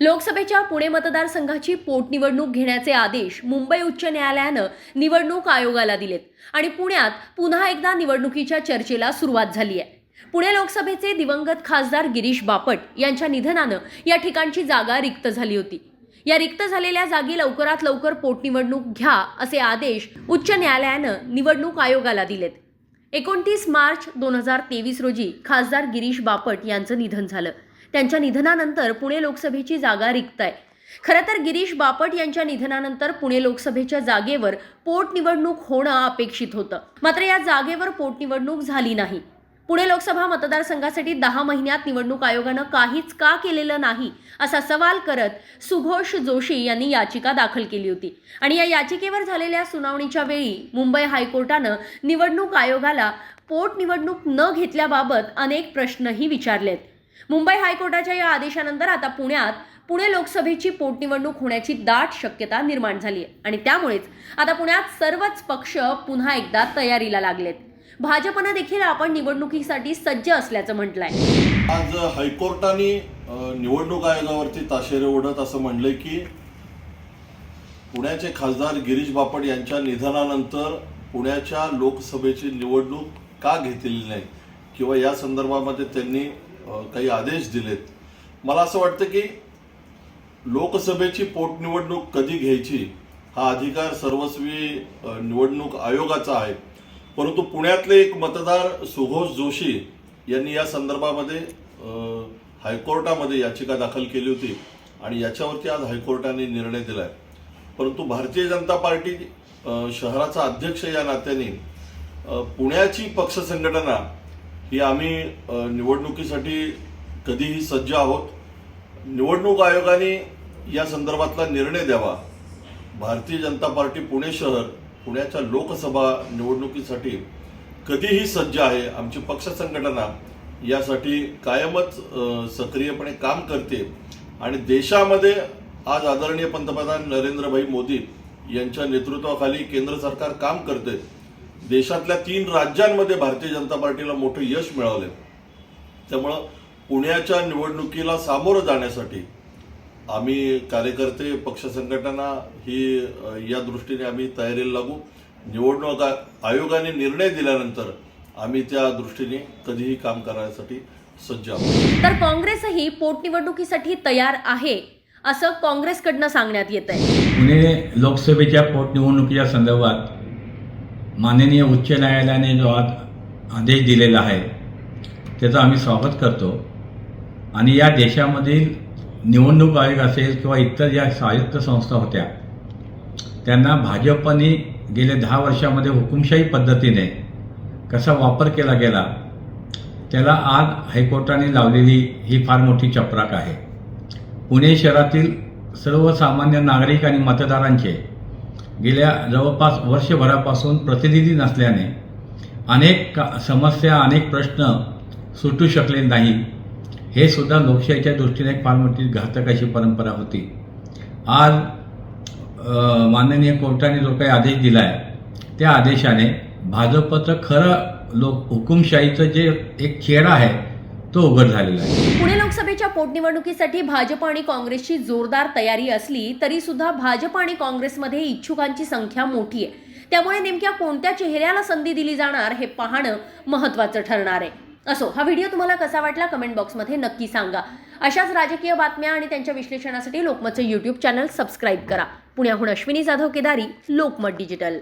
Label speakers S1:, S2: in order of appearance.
S1: लोकसभेच्या पुणे मतदारसंघाची पोटनिवडणूक घेण्याचे आदेश मुंबई उच्च न्यायालयानं निवडणूक आयोगाला दिलेत आणि पुण्यात पुन्हा एकदा निवडणुकीच्या चर्चेला सुरुवात झाली आहे. पुणे लोकसभेचे दिवंगत खासदार गिरीश बापट यांच्या निधनानं या ठिकाणची जागा रिक्त झाली होती. या रिक्त झालेल्या जागी लवकरात लवकर पोटनिवडणूक घ्या असे आदेश उच्च न्यायालयानं निवडणूक आयोगाला दिलेत. एकोणतीस मार्च दोन हजार तेवीस रोजी खासदार गिरीश बापट यांचं निधन झालं. त्यांच्या निधनानंतर पुणे लोकसभेची जागा रिक्त आहे खरं तर गिरीश बापट यांच्या निधनानंतर पुणे लोकसभेच्या जागेवर पोटनिवडणूक होणं अपेक्षित होतं. मात्र या जागेवर पोटनिवडणूक झाली नाही. पुणे लोकसभा मतदारसंघासाठी दहा महिन्यात निवडणूक आयोगानं काहीच का केलेलं नाही असा सवाल करत सुघोष जोशी यांनी याचिका दाखल केली होती. आणि या याचिकेवर झालेल्या सुनावणीच्या वेळी मुंबई हायकोर्टानं निवडणूक आयोगाला पोटनिवडणूक न घेतल्याबाबत अनेक प्रश्नही विचारलेत. मुंबई हायकोर्टाच्या या आदेशानंतर आता पुण्यात पुणे लोकसभेची पोटनिवडणूक होण्याची दाट शक्यता निर्माण झाली आहे आणि त्यामुळेच आता पुण्यात सर्वच पक्ष पुन्हा एकदा तयारीला लागलेत. भाजपनं देखील आपण निवडणुकीसाठी सज्ज असल्याचं म्हटलंय.
S2: आज हायकोर्टाने निवडणूक आयोगावरती ताशेरे ओढत असं म्हणलंय की पुण्याचे खासदार गिरीश बापट यांच्या निधनानंतर पुण्याच्या लोकसभेची निवडणूक का घेतलेली नाही? किंवा या संदर्भामध्ये त्यांनी काही आदेश दिलेत. मला असं वाटतं की लोकसभेची पोटनिवडणूक कधी घ्यायची हा अधिकार सर्वस्वी निवडणूक आयोगाचा आहे. परंतु पुण्यातले एक मतदार सुघोष जोशी यांनी या संदर्भामध्ये हायकोर्टामध्ये याचिका दाखल केली होती आणि याच्यावरती आज हायकोर्टाने निर्णय दिलाय. परंतु भारतीय जनता पार्टी शहराचा अध्यक्ष या नात्याने पुण्याची पक्ष संघटना ही आम्ही निवडणुकीसाठी कधीही सज्ज आहोत. निवडणूक आयोगाने या संदर्भातला निर्णय द्यावा. भारतीय जनता पार्टी पुणे शहर पुण्याच्या लोकसभा निवडणुकीसाठी कधीही सज्ज आहे. आमची पक्ष संघटना यासाठी कायमच सक्रियपणे काम करते. आणि देशामध्ये आज आदरणीय पंतप्रधान नरेंद्रभाई मोदी यांच्या नेतृत्वाखाली केंद्र सरकार काम करते देशातल्या तीन राज्यांमध्ये भारतीय जनता पार्टीला मोठं यश मिळालंय. त्यामुळं पुण्याच्या निवडणुकीला सामोरं जाण्यासाठी आम्ही कार्यकर्ते पक्ष संघटना ही या दृष्टीने आम्ही तयारीला लागू. निवडणूक आयोगाने निर्णय दिल्यानंतर आम्ही त्या दृष्टीने कधीही काम करण्यासाठी सज्ज आहोत.
S1: तर काँग्रेसही पोटनिवडणुकीसाठी तयार आहे असं काँग्रेसकडनं सांगण्यात येत आहे
S3: पुणे लोकसभेच्या पोटनिवडणुकीच्या संदर्भात माननीय उच्च न्यायालयाने जो आज आदेश दिलेला आहे त्याचं आम्ही स्वागत करतो. आणि या देशामधील निवडणूक आयोग असेल किंवा इतर ज्या स्वायत्त संस्था होत्या त्यांना भाजपने गेल्या दहा वर्षामध्ये हुकुमशाही पद्धतीने कसा वापर केला गेला त्याला आज हायकोर्टाने लावलेली ही फार मोठी चपराक आहे. पुणे शहरातील सर्वसामान्य नागरिक आणि मतदारांचे गेल्या जवळपास वर्षभरापासून प्रतिनिधी नसल्याने अनेक का समस्या अनेक प्रश्न सुटू शकले नाही. हे सुद्धा लोकशाहीच्या दृष्टीने एक फार मोठी घातक अशी परंपरा होती. आज माननीय कोर्टाने जो काही आदेश दिला आहे त्या आदेशाने भाजपचं खरं लोक हुकुमशाहीचं जे एक चेहरा आहे तो उघड झालेला आहे.
S1: लोकसभेच्या पोटनिवडणुकीसाठी भाजप आणि काँग्रेसची जोरदार तयारी असली तरी सुद्धा भाजप आणि काँग्रेसमध्ये इच्छुकांची संख्या मोठी आहे. त्यामुळे नेमक्या कोणत्या चेहऱ्याला संधी दिली जाणार हे पाहणं महत्त्वाचं ठरणार आहे. असो हा व्हिडिओ तुम्हाला कसा वाटला कमेंट बॉक्समध्ये नक्की सांगा. अशाच राजकीय बातम्या आणि त्यांच्या विश्लेषणासाठी लोकमतचं यूट्यूब चॅनल सबस्क्राईब करा. पुण्याहून अश्विनी जाधव केदारी लोकमत डिजिटल.